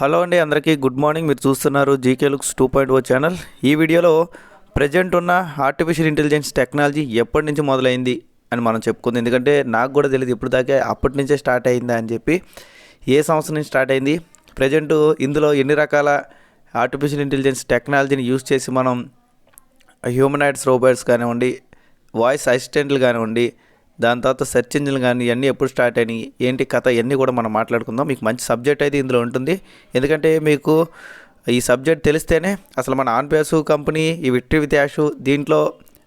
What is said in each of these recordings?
Hello అండి అందరికీ good morning. మీరు చూస్తున్నారు GK looks two point O channel. ఈ వీడియోలో ప్రజెంట్ ఉన్న ఆర్టిఫిషియల్ ఇంటెలిజెన్స్ టెక్నాలజీ ఎప్పటి నుంచి మొదలైంది అని మనం చెప్పుకుంది. ఎందుకంటే నాకు కూడా తెలియదు ఇప్పుడు దాకా అప్పటి నుంచే స్టార్ట్ అయిందా అని చెప్పి. ఏ సంవత్సరం నుంచి స్టార్ట్ అయింది? ప్రజెంట్ ఇందులో ఎన్ని రకాల ఆర్టిఫిషియల్ ఇంటెలిజెన్స్ టెక్నాలజీని యూస్ చేసి మనం హ్యూమనాయిడ్స్ రోబోట్స్ కానివ్వండి వాయిస్ అసిస్టెంట్లు కానివ్వండి దాని తర్వాత సెర్చ్ ఇంజిన్లు కానీ ఇవన్నీ ఎప్పుడు స్టార్ట్ అయినాయి ఏంటి కథ ఇవన్నీ కూడా మనం మాట్లాడుకుందాం. మీకు మంచి సబ్జెక్ట్ అయితే ఇందులో ఉంటుంది. ఎందుకంటే మీకు ఈ సబ్జెక్ట్ తెలిస్తేనే అసలు మన ఆన్పేసు కంపెనీ ఈ విక్టరీ విత్ యాషు దీంట్లో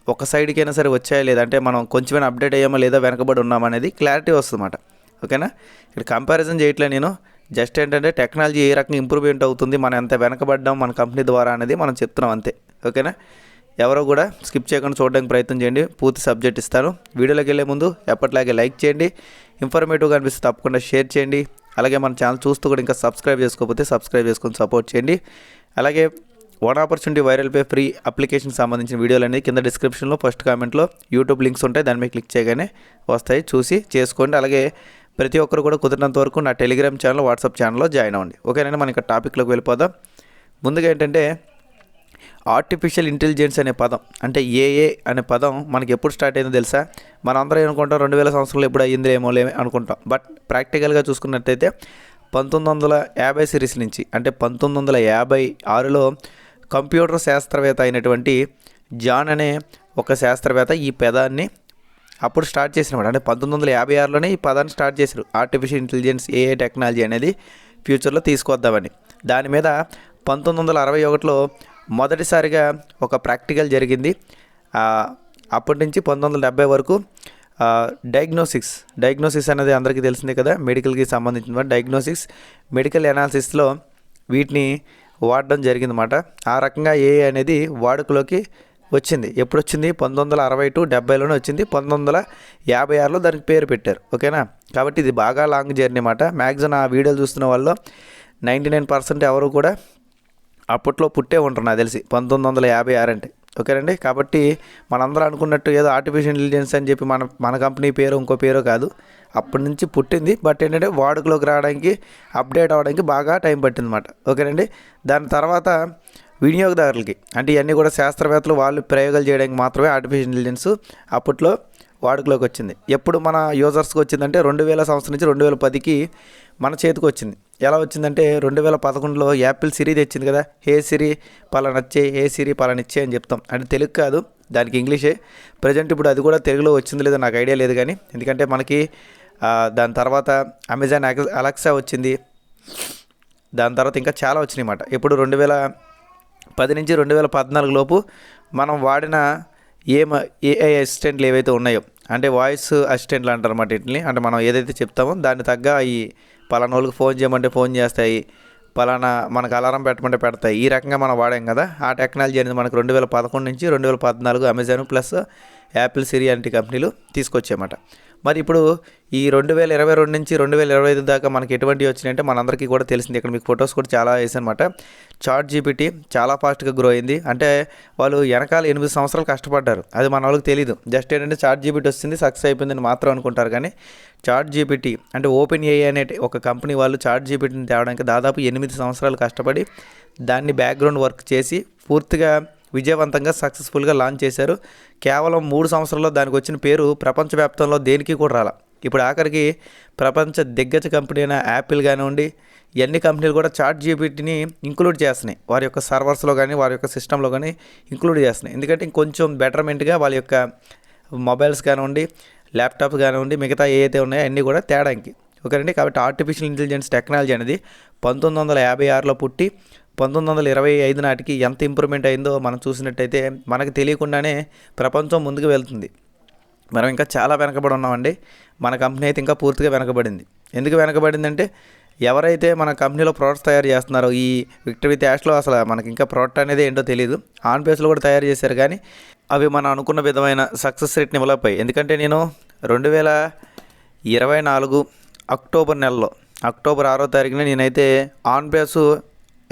ఒక సైడ్కి అయినా సరే వచ్చాయా లేదా అంటే మనం కొంచెమైనా అప్డేట్ అయ్యామా లేదా వెనకబడి ఉన్నామా అనేది క్లారిటీ వస్తుందన్నమాట. ఓకేనా? ఇక్కడ కంపారిజన్ చేయట్లే నేను. జస్ట్ ఏంటంటే టెక్నాలజీ ఏ రకంగా ఇంప్రూవ్మెంట్ అవుతుంది మనం ఎంత వెనకబడ్డాం మన కంపెనీ ద్వారా అనేది మనం చెప్తున్నాం అంతే. ఓకేనా? ఎవరో కూడా స్కిప్ చేయకుండా చూడడానికి ప్రయత్నం చేయండి. పూర్తి సబ్జెక్ట్ ఇస్తాను. వీడియోలోకి వెళ్ళే ముందు ఎప్పటిలాగే లైక్ చేయండి. ఇన్ఫర్మేటివ్గా అనిపిస్తే తప్పకుండా షేర్ చేయండి. అలాగే మన ఛానల్ చూస్తూ కూడా ఇంకా సబ్స్క్రైబ్ చేసుకోకపోతే సబ్స్క్రైబ్ చేసుకొని సపోర్ట్ చేయండి. అలాగే one opportunity viral pay free application సంబంధించిన వీడియోలు అనేది కింద డిస్క్రిప్షన్లో ఫస్ట్ కామెంట్లో యూట్యూబ్ లింక్స్ ఉంటాయి. దాని మీద క్లిక్ చేయగానే వస్తాయి. చూసి చేసుకోండి. అలాగే ప్రతి ఒక్కరు కూడా కుదిరినంత వరకు నా టెలిగ్రామ్ ఛానల్ వాట్సాప్ ఛానల్లో జాయిన్ అవ్వండి. ఓకేనండి. మనం ఇంకా టాపిక్లోకి వెళ్ళిపోదాం. ముందుగా ఏంటంటే ఆర్టిఫిషియల్ ఇంటెలిజెన్స్ అనే పదం అంటే ఏఏ అనే పదం మనకి ఎప్పుడు స్టార్ట్ అయిందో తెలుసా? మనం అందరం ఏమనుకుంటాం రెండు వేల సంవత్సరంలో ఎప్పుడు అయ్యింది ఏమో లేమో అనుకుంటాం. బట్ ప్రాక్టికల్గా చూసుకున్నట్టయితే పంతొమ్మిది వందల యాభై సిరీస్ నుంచి అంటే పంతొమ్మిది వందల యాభై ఆరులో కంప్యూటర్ శాస్త్రవేత్త అయినటువంటి జాన్ అనే ఒక శాస్త్రవేత్త ఈ పదాన్ని అప్పుడు స్టార్ట్ చేసినవాడు. అంటే పంతొమ్మిది వందల యాభై ఆరులోనే ఈ పదాన్ని స్టార్ట్ చేశారు. ఆర్టిఫిషియల్ ఇంటెలిజెన్స్ ఏఏ టెక్నాలజీ అనేది ఫ్యూచర్లో తీసుకొద్దామని దాని మీద పంతొమ్మిది వందల అరవై ఒకటిలో మొదటిసారిగా ఒక ప్రాక్టికల్ జరిగింది. అప్పటి నుంచి పంతొమ్మిది వందల డెబ్బై వరకు డయాగ్నోసిక్స్ డయాగ్నోసిస్ అనేది అందరికీ తెలిసిందే కదా మెడికల్కి సంబంధించిన డయాగ్నోసిక్స్ మెడికల్ ఎనాలిసిస్లో వీటిని వాడడం జరిగిందన్నమాట. ఆ రకంగా ఏ అనేది వాడుకలోకి వచ్చింది. ఎప్పుడు వచ్చింది పంతొమ్మిది వందల అరవై టు డెబ్బైలోనే వచ్చింది. పంతొమ్మిది వందల యాభై ఆరులో దానికి పేరు పెట్టారు. ఓకేనా? కాబట్టి ఇది బాగా లాంగ్ జర్నీ అన్నమాట. మ్యాక్సిమం ఆ వీడియోలు చూస్తున్న వాళ్ళు నైంటీ నైన్ పర్సెంట్ ఎవరు కూడా అప్పట్లో పుట్టే ఉంటారు నాకు తెలిసి. పంతొమ్మిది వందల యాభై ఆరు అంటే. ఓకేనండి కాబట్టి మనందరూ అనుకున్నట్టు ఏదో ఆర్టిఫిషియల్ ఇంటెలిజెన్స్ అని చెప్పి మన మన కంపెనీ పేరు ఇంకో పేరు కాదు. అప్పటి నుంచి పుట్టింది. బట్ ఏంటంటే వాడుకలోకి రావడానికి అప్డేట్ అవ్వడానికి బాగా టైం పట్టింది అనమాట ఓకేనండి దాని తర్వాత వినియోగదారులకి అంటే ఇవన్నీ కూడా శాస్త్రవేత్తలు వాళ్ళు ప్రయోగాలు చేయడానికి మాత్రమే ఆర్టిఫిషియల్ ఇంటెలిజెన్స్ అప్పట్లో వాడుకలోకి వచ్చింది. ఎప్పుడు మన యూజర్స్కి వచ్చిందంటే రెండు వేల సంవత్సరం నుంచి రెండు వేల పదికి మన చేతికి వచ్చింది. ఎలా వచ్చిందంటే రెండు వేల పదకొండులో యాపిల్ సిరీ తెచ్చింది కదా హే సిరి పలానచ్చే హే సిరి పలానిచ్చే అని చెప్తాం. అంటే తెలుగు కాదు దానికి ఇంగ్లీషే. ప్రజెంట్ ఇప్పుడు అది కూడా తెలుగులో వచ్చింది లేదో నాకు ఐడియా లేదు కానీ ఎందుకంటే మనకి దాని తర్వాత అమెజాన్ అలెక్సా వచ్చింది. దాని తర్వాత ఇంకా చాలా వచ్చినాయి అన్నమాట. ఇప్పుడు రెండు వేల పది నుంచి రెండు వేల పద్నాలుగు లోపు మనం వాడిన ఏ ఏఐ అసిస్టెంట్లు ఏవైతే ఉన్నాయో అంటే వాయిస్ అసిస్టెంట్లు అంటారు అన్నమాట వీటిని అంటే మనం ఏదైతే చెప్తామో దాన్ని తగ్గ ఈ పలానా వాళ్ళకి ఫోన్ చేయమంటే ఫోన్ చేస్తాయి. పలానా మనకు అలారం పెట్టమంటే పెడతాయి. ఈ రకంగా మనం వాడాం కదా? ఆ టెక్నాలజీ అనేది మనకు రెండు వేల పదకొండు నుంచి రెండు వేల పద్నాలుగు అమెజాన్ ప్లస్ యాపిల్ సిరి వంటి కంపెనీలు తీసుకొచ్చాయన్నమాట. మరి ఇప్పుడు ఈ రెండు వేల ఇరవై రెండు నుంచి రెండు వేల ఇరవై ఐదు దాకా మనకి ఎటువంటివి వచ్చినాయంటే మనందరికీ కూడా తెలిసింది. ఇక్కడ మీకు ఫొటోస్ కూడా చాలా వేసానమాట చాట్ జీపీటీ చాలా ఫాస్ట్గా గ్రో అయింది. అంటే వాళ్ళు వెనకాల ఎనిమిది సంవత్సరాలు కష్టపడ్డారు. అది మన వాళ్ళకి తెలియదు జస్ట్ ఏంటంటే చార్ట్ జీపీటీ వచ్చింది సక్సెస్ అయిపోయిందని మాత్రం అనుకుంటారు. కానీ చాట్ జీపీటీ అంటే ఓపెన్ ఏఐ అనే ఒక కంపెనీ వాళ్ళు చార్ట్ జీపీటీని తేవడానికి దాదాపు ఎనిమిది సంవత్సరాలు కష్టపడి దాన్ని బ్యాక్గ్రౌండ్ వర్క్ చేసి పూర్తిగా విజయవంతంగా సక్సెస్ఫుల్గా లాంచ్ చేశారు. కేవలం మూడు సంవత్సరాల్లో దానికి వచ్చిన పేరు ప్రపంచవ్యాప్తంలో దేనికి కూడా రాల. ఇప్పుడు ఆఖరికి ప్రపంచ దిగ్గజ కంపెనీ అయిన యాపిల్ కానివ్వండి ఎన్ని కంపెనీలు కూడా చార్ట్ జీపీటీని ఇంక్లూడ్ చేస్తున్నాయి. వారి యొక్క సర్వర్స్లో కానీ వారి యొక్క సిస్టంలో కానీ ఇంక్లూడ్ చేస్తున్నాయి. ఎందుకంటే ఇంకొంచెం బెటర్మెంట్గా వాళ్ళ యొక్క మొబైల్స్ కానివ్వండి ల్యాప్టాప్ కానివ్వండి మిగతా ఏవైతే ఉన్నాయో అన్నీ కూడా తేడానికి ఓకేనండి కాబట్టి ఆర్టిఫిషియల్ ఇంటెలిజెన్స్ టెక్నాలజీ అనేది పంతొమ్మిది వందల యాభై ఆరులో పుట్టి పంతొమ్మిది వందల ఇరవై ఐదు నాటికి ఎంత ఇంప్రూవ్మెంట్ అయిందో మనం చూసినట్టయితే మనకు తెలియకుండానే ప్రపంచం ముందుకు వెళ్తుంది. మనం ఇంకా చాలా వెనకబడి ఉన్నామండి. మన కంపెనీ అయితే ఇంకా పూర్తిగా వెనకబడింది. ఎందుకు వెనకబడిందంటే ఎవరైతే మన కంపెనీలో ప్రోడక్ట్స్ తయారు చేస్తున్నారో ఈ విక్టరీ ట్యాష్లో అసలు మనకి ఇంకా ప్రోడక్ట్ అనేది ఏంటో తెలియదు ఆన్ పేస్లో కూడా తయారు చేశారు కానీ అవి మనం అనుకున్న విధమైన సక్సెస్ రేట్ని ఇవ్వలేకపోయి ఎందుకంటే నేను రెండు వేల ఇరవై నాలుగు అక్టోబర్ నెలలో అక్టోబర్ ఆరో తారీఖున నేనైతే ఆన్ బేసు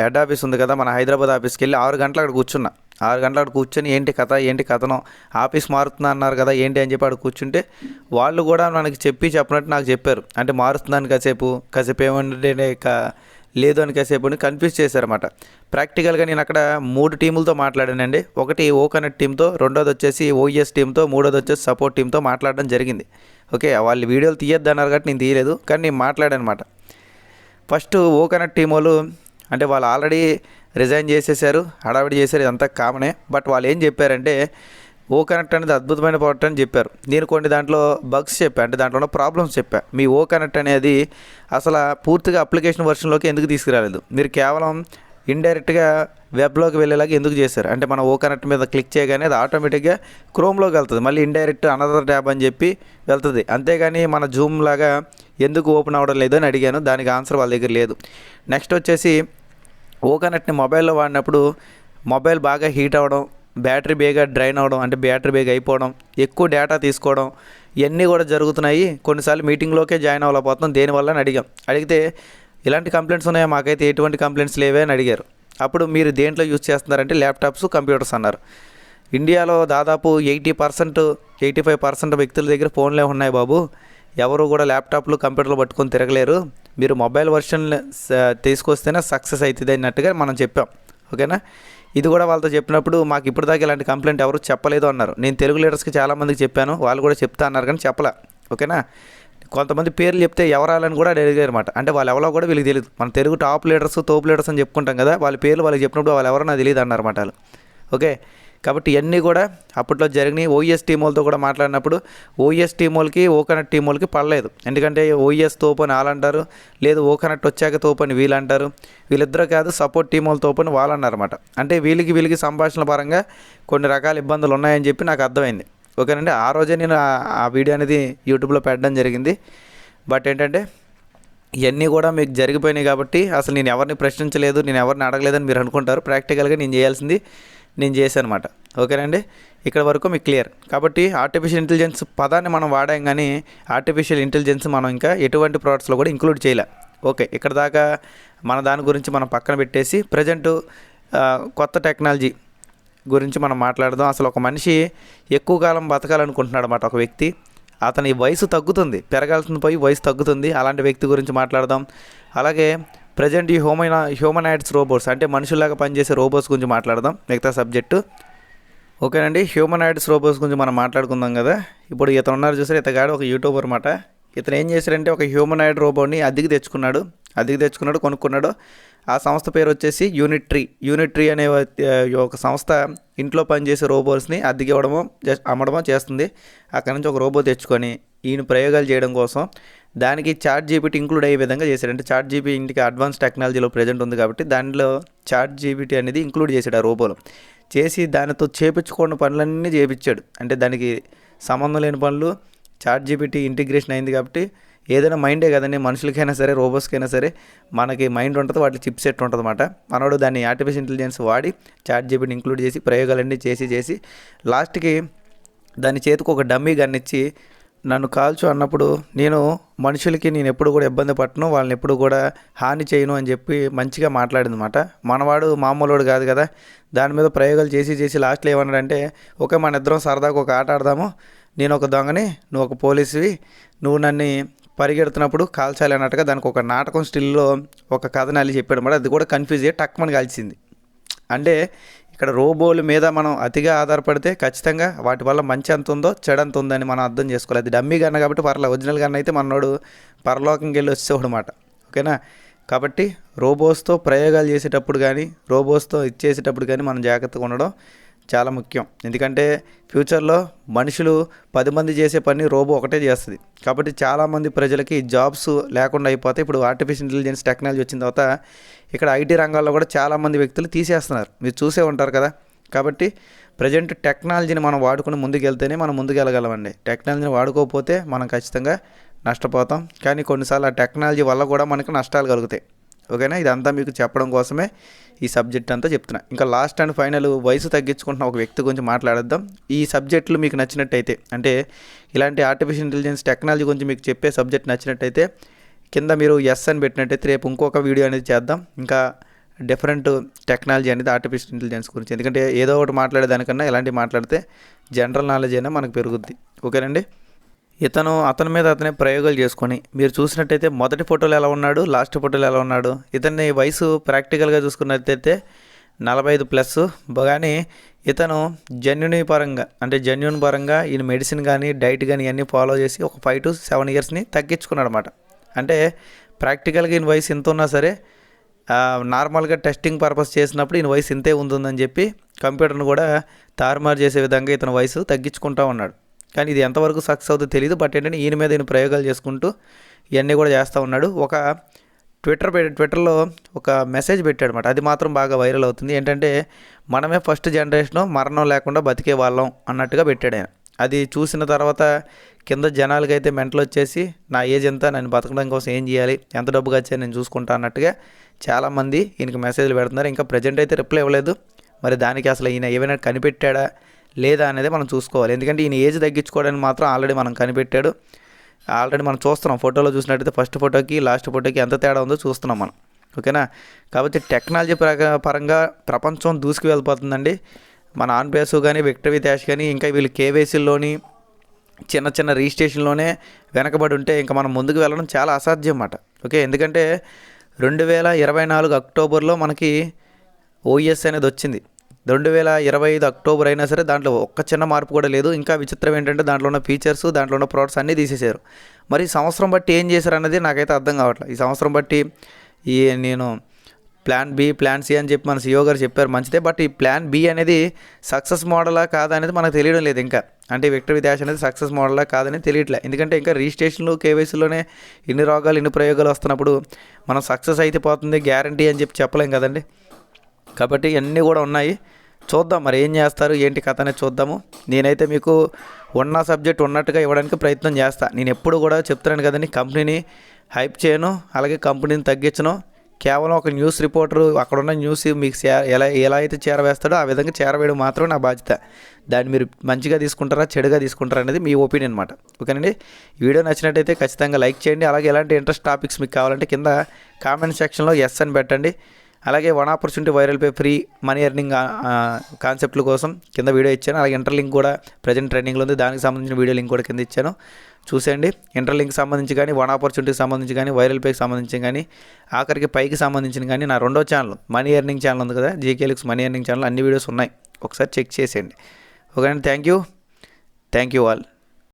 హెడ్ ఆఫీస్ ఉంది కదా మన హైదరాబాద్ ఆఫీస్కి వెళ్ళి ఆరు గంటలు అక్కడ కూర్చున్నా. ఆరు గంటలు అక్కడ కూర్చొని ఏంటి కథ ఏంటి కథనం ఆఫీస్ మారుతున్నా అన్నారు కదా ఏంటి అని చెప్పి అక్కడ కూర్చుంటే వాళ్ళు కూడా మనకి చెప్పి చెప్పినట్టు నాకు చెప్పారు. అంటే మారుస్తున్నాను కాసేపు కాసేపు ఏమంటే ఇక లేదు అని కాసేపు కన్ఫ్యూజ్ చేశారన్నమాట. ప్రాక్టికల్గా నేను అక్కడ మూడు టీములతో మాట్లాడానండి. ఒకటి ఓ కనెక్ట్ టీంతో రెండోది వచ్చేసి ఓఈఎస్ టీంతో మూడోది వచ్చేసి సపోర్ట్ టీంతో మాట్లాడడం జరిగింది. ఓకే వాళ్ళు వీడియోలు తీయొద్దన్నారు కాబట్టి నేను తీయలేదు కానీ నేను మాట్లాడానమాట ఫస్ట్ ఓ కనెక్ట్ టీం వాళ్ళు అంటే వాళ్ళు ఆల్రెడీ రిజైన్ చేసేసారు హడావిడి చేశారు ఇదంతా కామనే. బట్ వాళ్ళు ఏం చెప్పారంటే ఓ కనెక్ట్ అనేది అద్భుతమైన ప్రోడక్ట్ అని చెప్పారు. నేను కొన్ని దాంట్లో బగ్స్ చెప్పాను అంటే దాంట్లో ఉన్న ప్రాబ్లమ్స్ చెప్పాను మీ ఓ కనెక్ట్ అనేది అసలు పూర్తిగా అప్లికేషన్ వర్షన్లోకి ఎందుకు తీసుకురాలేదు? మీరు కేవలం ఇండైరెక్ట్గా వెబ్లోకి వెళ్ళేలాగా ఎందుకు చేశారు? అంటే మన ఓ కనెక్ట్ మీద క్లిక్ చేయగానే అది ఆటోమేటిక్గా క్రోమ్లోకి వెళ్తుంది. మళ్ళీ ఇండైరెక్ట్ అనదర్ ట్యాబ్ అని చెప్పి వెళ్తుంది. అంతేగాని మన జూమ్ లాగా ఎందుకు ఓపెన్ అవ్వడం లేదు అని అడిగాను. దానికి ఆన్సర్ వాళ్ళ దగ్గర లేదు. నెక్స్ట్ వచ్చేసి ఓ మొబైల్లో వాడినప్పుడు మొబైల్ బాగా హీట్ అవ్వడం బ్యాటరీ బేగా డ్రైన్ అవ్వడం అంటే బ్యాటరీ బేగా అయిపోవడం ఎక్కువ డేటా తీసుకోవడం ఇవన్నీ కూడా జరుగుతున్నాయి. కొన్నిసార్లు మీటింగ్లోకే జాయిన్ అవ్వలేకపోతున్నాం. దేనివల్ల అని అడిగాం. అడిగితే ఇలాంటి కంప్లైంట్స్ ఉన్నాయా మాకైతే? ఎటువంటి కంప్లైంట్స్ లేవే అని అడిగారు. అప్పుడు మీరు దేంట్లో యూజ్ చేస్తున్నారంటే ల్యాప్టాప్స్ కంప్యూటర్స్ అన్నారు. ఇండియాలో దాదాపు eighty percent eighty five percent వ్యక్తుల దగ్గర ఫోన్లే ఉన్నాయి బాబు. ఎవరు కూడా ల్యాప్టాప్లు కంప్యూటర్లు పట్టుకొని తిరగలేరు. మీరు మొబైల్ వర్షన్ తీసుకొస్తేనే సక్సెస్ అవుతుంది అన్నట్టుగా మనం చెప్పాం. ఓకేనా? ఇది కూడా వాళ్ళతో చెప్పినప్పుడు మాకు ఇప్పటిదాకా ఇలాంటి కంప్లైంట్ ఎవరు చెప్పలేదు అన్నారు. నేను తెలుగు లీడర్స్కి చాలామందికి చెప్పాను. వాళ్ళు కూడా చెప్తా అన్నారు కానీ చెప్పలే. ఓకేనా? కొంతమంది పేర్లు చెప్తే ఎవరాలని కూడా అడిగారు అనమాట అంటే వాళ్ళు ఎవరో కూడా వీళ్ళకి తెలియదు మన తెలుగు టాప్ లీడర్స్ తోపు లీడర్స్ అని చెప్పుకుంటాం కదా వాళ్ళ పేర్లు వాళ్ళకి చెప్పినప్పుడు వాళ్ళు ఎవరో నాకు తెలియదు అన్నారన్నమాట వాళ్ళు. ఓకే? కాబట్టి ఇవన్నీ కూడా అప్పట్లో జరిగినాయి. ఓఎస్ టీం కూడా మాట్లాడినప్పుడు ఓఎస్ టీం వాళ్ళకి ఓ టీం పడలేదు. ఎందుకంటే ఓఎస్ తోపు అని లేదు ఓకనట్ వచ్చాక తోపు అని వీళ్ళిద్దరూ కాదు సపోర్ట్ టీం వాళ్ళు తోపు అని అంటే వీళ్ళకి వీళ్ళకి సంభాషణ పరంగా కొన్ని రకాల ఇబ్బందులు ఉన్నాయని చెప్పి నాకు అర్థమైంది. ఓకేనండి? ఆ రోజే నేను ఆ వీడియో అనేది యూట్యూబ్లో పెట్టడం జరిగింది. బట్ ఏంటంటే ఇవన్నీ కూడా మీకు జరిగిపోయినాయి కాబట్టి అసలు నేను ఎవరిని ప్రశ్నించలేదు నేను ఎవరిని అడగలేదని మీరు అనుకుంటారు. ప్రాక్టికల్గా నేను చేయాల్సింది నేను చేశాను అనమాట ఓకేనండి ఇక్కడ వరకు మీకు క్లియర్. కాబట్టి ఆర్టిఫిషియల్ ఇంటెలిజెన్స్ పదాన్ని మనం వాడాం కానీ ఆర్టిఫిషియల్ ఇంటెలిజెన్స్ మనం ఇంకా ఎటువంటి ప్రోడక్ట్స్లో కూడా ఇంక్లూడ్ చేయలే. ఓకే ఇక్కడ దాకా మన దాని గురించి మనం పక్కన పెట్టేసి ప్రజెంట్ కొత్త టెక్నాలజీ గురించి మనం మాట్లాడదాం. అసలు ఒక మనిషి ఎక్కువ కాలం బతకాలనుకుంటున్నాడు అన్నమాట ఒక వ్యక్తి. అతని వయసు తగ్గుతుంది. పెరగాల్సిన పోయి వయసు తగ్గుతుంది. అలాంటి వ్యక్తి గురించి మాట్లాడదాం. అలాగే ప్రజెంట్ ఈ హ్యూమన్ హ్యూమనాయిడ్స్ రోబోట్స్ అంటే మనుషుల్లాగా పనిచేసే రోబోట్స్ గురించి మాట్లాడదాం మిగతా సబ్జెక్టు. ఓకేనండి హ్యూమనాయిడ్స్ రోబోట్స్ గురించి మనం మాట్లాడుకుందాం కదా. ఇప్పుడు ఇతను ఉన్నారు చూసారు ఇతగాడు ఒక యూట్యూబర్ అనమాట ఇతను ఏం చేశారంటే ఒక హ్యూమనాయిడ్ రోబోట్ని అద్దెకి తెచ్చుకున్నాడు. అద్దెకి తెచ్చుకున్నాడు కొనుక్కున్నాడు. ఆ సంస్థ పేరు వచ్చేసి యూనిట్రీ యూనిట్రీ అనే ఒక సంస్థ ఇంట్లో పనిచేసే రోబోట్స్ని అద్దెకి ఇవ్వడమో జస్ట్ అమ్మడమో చేస్తుంది. అక్కడి నుంచి ఒక రోబో తెచ్చుకొని ఈయన ప్రయోగాలు చేయడం కోసం దానికి చార్ట్ జీపీటీ ఇంక్లూడ్ అయ్యే విధంగా చేశాడు. అంటే చార్ట్ జీపీ ఇంటికి అడ్వాన్స్ టెక్నాలజీలో ప్రజెంట్ ఉంది కాబట్టి దానిలో చార్ట్ జీపీటీ అనేది ఇంక్లూడ్ చేశాడు ఆ రోబోలో. చేసి దానితో చేపించుకున్న పనులన్నీ చేపించాడు. అంటే దానికి సంబంధం లేని పనులు చార్ట్ జీపీటీ ఇంటిగ్రేషన్ అయింది కాబట్టి ఏదైనా మైండే కదండి మనుషులకైనా సరే రోబోట్స్కైనా సరే మనకి మైండ్ ఉంటుంది వాటి చిప్ సెట్ ఉంటుంది అనమాట మనోడు దాన్ని ఆర్టిఫిషియల్ ఇంటెలిజెన్స్ వాడి చార్ట్ జీపీని ఇంక్లూడ్ చేసి ప్రయోగాలన్నీ చేసి చేసి లాస్ట్కి దాని చేతికి ఒక డమ్మీ గన్ ఇచ్చి నన్ను కాల్చు అన్నప్పుడు నేను మనుషులకి నేను ఎప్పుడు కూడా ఇబ్బంది పట్టను వాళ్ళని ఎప్పుడు కూడా హాని చేయను అని చెప్పి మంచిగా మాట్లాడింది అనమాట మనవాడు మామూలుడు కాదు కదా దాని మీద ప్రయోగాలు చేసి చేసి లాస్ట్లో ఏమన్నాడంటే ఓకే మన ఇద్దరం సరదాగా ఒక ఆట ఆడదాము నేను ఒక దొంగని నువ్వు ఒక పోలీసువి నువ్వు నన్ను పరిగెడుతున్నప్పుడు కాల్చాలి అన్నట్టుగా దానికి ఒక నాటకం స్టిల్లో ఒక కథని అల్లి చెప్పాడు. అనమాట అది కూడా కన్ఫ్యూజ్ అయ్యి టక్మని కాల్చింది. అంటే ఇక్కడ రోబోల మీద మనం అతిగా ఆధారపడితే ఖచ్చితంగా వాటి వల్ల మంచి ఎంత ఉందో చెడు ఎంత ఉందని మనం అర్థం చేసుకోవాలి. అది డమ్మీ గన్న కాబట్టి పర్లే ఒరిజినల్ గన్న అయితే మనోడు పరలోకంకి వెళ్ళి వచ్చేవాడు అనమాట ఓకేనా? కాబట్టి రోబోస్తో ప్రయోగాలు చేసేటప్పుడు కానీ రోబోస్తో ఇచ్చేసేటప్పుడు కానీ మనం జాగ్రత్తగా ఉండడం చాలా ముఖ్యం. ఎందుకంటే ఫ్యూచర్లో మనుషులు పది మంది చేసే పని రోబో ఒకటే చేస్తుంది. కాబట్టి చాలామంది ప్రజలకి జాబ్స్ లేకుండా అయిపోతాయి ఇప్పుడు ఆర్టిఫిషియల్ ఇంటెలిజెన్స్ టెక్నాలజీ వచ్చిన తర్వాత ఇక్కడ ఐటీ రంగాల్లో కూడా చాలామంది వ్యక్తులు తీసేస్తున్నారు. మీరు చూసే ఉంటారు కదా. కాబట్టి ప్రజెంట్ టెక్నాలజీని మనం వాడుకుని ముందుకెళ్తేనే మనం ముందుకెళ్ళగలమండి. టెక్నాలజీని వాడుకోకపోతే మనం ఖచ్చితంగా నష్టపోతాం. కానీ కొన్నిసార్లు ఆ టెక్నాలజీ వల్ల కూడా మనకు నష్టాలు కలుగుతాయి. ఓకేనా? ఇదంతా మీకు చెప్పడం కోసమే ఈ సబ్జెక్ట్ అంతా చెప్తున్నా. ఇంకా లాస్ట్ అండ్ ఫైనల్ వయసు తగ్గించుకుంటున్న ఒక వ్యక్తి గురించి మాట్లాడద్దాం. ఈ సబ్జెక్టులు మీకు నచ్చినట్టయితే అంటే ఇలాంటి ఆర్టిఫిషియల్ ఇంటెలిజెన్స్ టెక్నాలజీ గురించి మీకు చెప్పే సబ్జెక్ట్ నచ్చినట్టయితే కింద మీరు ఎస్ అని పెట్టినట్టయితే రేపు ఇంకొక వీడియో అనేది చేద్దాం. ఇంకా డిఫరెంట్ టెక్నాలజీ అనేది ఆర్టిఫిషియల్ ఇంటెలిజెన్స్ గురించి. ఎందుకంటే ఏదో ఒకటి మాట్లాడేదానికన్నా ఇలాంటివి మాట్లాడితే జనరల్ నాలెడ్జ్ అయినా మనకు పెరుగుద్ది. ఓకేనండి? ఇతను అతని మీద అతనే ప్రయోగాలు చేసుకొని మీరు చూసినట్టయితే మొదటి ఫోటోలు ఎలా ఉన్నాడు లాస్ట్ ఫోటోలు ఎలా ఉన్నాడు ఇతని వయసు ప్రాక్టికల్గా చూసుకున్నట్టయితే నలభై ఐదు ప్లస్. కానీ ఇతను జన్యుని పరంగా అంటే జన్యున్ పరంగా ఈయన మెడిసిన్ కానీ డైట్ కానీ ఇవన్నీ ఫాలో చేసి ఒక ఫైవ్ టు సెవెన్ ఇయర్స్ని తగ్గించుకున్నాడు అనమాట అంటే ప్రాక్టికల్గా ఈయన వయసు ఎంత ఉన్నా సరే నార్మల్గా టెస్టింగ్ పర్పస్ చేసినప్పుడు ఈయన వయసు ఇంతే ఉంటుందని చెప్పి కంప్యూటర్ను కూడా తారుమారు చేసే విధంగా ఇతని వయసు తగ్గించుకుంటా ఉన్నాడు. కానీ ఇది ఎంతవరకు సక్సెస్ అవుతుందో తెలియదు బట్ ఏంటంటే ఈయన మీద ఈయన ప్రయోగాలు చేసుకుంటూ ఇవన్నీ కూడా చేస్తూ ఉన్నాడు. ఒక ట్విట్టర్ ట్విట్టర్లో ఒక మెసేజ్ పెట్టాడు అనమాట అది మాత్రం బాగా వైరల్ అవుతుంది. ఏంటంటే మనమే ఫస్ట్ జనరేషన్ మరణం లేకుండా బతికే వాళ్ళం అన్నట్టుగా పెట్టాడు ఆయన. అది చూసిన తర్వాత కింద జనాలకైతే మెంటలు వచ్చేసి నా ఏజ్ ఎంత నన్ను బతకడం కోసం ఏం చేయాలి ఎంత డబ్బు ఖర్చు నేను చూసుకుంటా అన్నట్టుగా చాలామంది ఈయనకి మెసేజ్లు పెడుతున్నారు. ఇంకా ప్రజెంట్ అయితే రిప్లై ఇవ్వలేదు. మరి దానికి అసలు ఈయన ఏమైనా కనిపెట్టాడా? లేదా అనేది మనం చూసుకోవాలి. ఎందుకంటే ఈయన ఏజ్ తగ్గించుకోవడానికి మాత్రం ఆల్రెడీ మనం కనిపెట్టాడు. ఆల్రెడీ మనం చూస్తున్నాం. ఫోటోలో చూసినట్టయితే ఫస్ట్ ఫోటోకి లాస్ట్ ఫోటోకి ఎంత తేడా ఉందో చూస్తున్నాం మనం. ఓకేనా? కాబట్టి టెక్నాలజీ ప్రక- పరంగా ప్రపంచం దూసుకు వెళ్ళిపోతుందండి. మన ఆన్ బేసు కానీ విక్టరీ విత్యాష్ కానీ ఇంకా వీళ్ళు కేవైసీల్లోని చిన్న చిన్న రిజిస్ట్రేషన్లోనే వెనకబడి ఉంటే ఇంకా మనం ముందుకు వెళ్ళడం చాలా అసాధ్యం అన్నమాట. ఓకే? ఎందుకంటే రెండు వేల ఇరవై నాలుగు అక్టోబర్లో మనకి ఓఎస్ అనేది వచ్చింది. రెండు వేల ఇరవై ఐదు అక్టోబర్ అయినా సరే దాంట్లో ఒక్క చిన్న మార్పు కూడా లేదు. ఇంకా విచిత్రం ఏంటంటే దాంట్లో ఉన్న ఫీచర్స్ దాంట్లో ఉన్న ప్రోడక్ట్స్ అన్నీ తీసేశారు. మరి సంవత్సరం బట్టి ఏం చేశారు అన్నది నాకైతే అర్థం కావట్లేదు ఈ సంవత్సరం బట్టి ఈ నేను ప్లాన్ బి ప్లాన్ సి అని చెప్పి మన సిఓ గారు చెప్పారు మంచిదే. బట్ ఈ ప్లాన్ బి అనేది సక్సెస్ మోడలా కాదా అనేది మనకు తెలియడం లేదు ఇంకా. అంటే విక్టర్ విద్యాష్ అనేది సక్సెస్ మోడలా కాదని తెలియట్లే. ఎందుకంటే ఇంకా రిజిస్ట్రేషన్లు కేవైసీలోనే ఇన్ని రోగాలు ఇన్ని ప్రయోగాలు వస్తున్నప్పుడు మనం సక్సెస్ అయితే పోతుంది గ్యారంటీ అని చెప్పి చెప్పలేం కదండి. కాబట్టి ఇవన్నీ కూడా ఉన్నాయి. చూద్దాం మరి ఏం చేస్తారు ఏంటి కథ అనేది చూద్దాము. నేనైతే మీకు ఉన్న సబ్జెక్ట్ ఉన్నట్టుగా ఇవ్వడానికి ప్రయత్నం చేస్తాను నేను ఎప్పుడు కూడా చెప్తున్నాను కదండి కంపెనీని హైప్ చేయను అలాగే కంపెనీని తగ్గించను. కేవలం ఒక న్యూస్ రిపోర్టర్ అక్కడ ఉన్న న్యూస్ మీకు ఎలా ఎలా అయితే చేరవేస్తాడో ఆ విధంగా చేరవేయడం మాత్రమే నా బాధ్యత. దాన్ని మీరు మంచిగా తీసుకుంటారా చెడుగా తీసుకుంటారా అనేది మీ ఒపీనియన్ అనమాట ఓకేనండి? వీడియో నచ్చినట్టయితే ఖచ్చితంగా లైక్ చేయండి. అలాగే ఎలాంటి ఇంట్రెస్ట్ టాపిక్స్ మీకు కావాలంటే కింద కామెంట్ సెక్షన్లో ఎస్ అని పెట్టండి. అలాగే one opportunity viral pay free money earning కాన్సెప్ట్ల కోసం కింద వీడియో ఇచ్చాను. అలాగే ఇంటర్ లింక్ కూడా ప్రజెంట్ ట్రెండింగ్లో ఉంది. దానికి సంబంధించిన వీడియో లింక్ కూడా కింద ఇచ్చాను. చూసేయండి. ఇంటర్ లింక్ సంబంధించి కానీ వన్ ఆపర్చునిటీకి సంబంధించి కానీ వైరల్ పేకి సంబంధించి కానీ ఆఖరికి పైకి సంబంధించిన కానీ నా రెండో ఛానల్ మనీ ఎర్నింగ్ ఛానల్ ఉంది కదా GK looks money earning channel అన్ని వీడియోస్ ఉన్నాయి. ఒకసారి చెక్ చేసేయండి. ఓకే అండి thank you. Thank you all.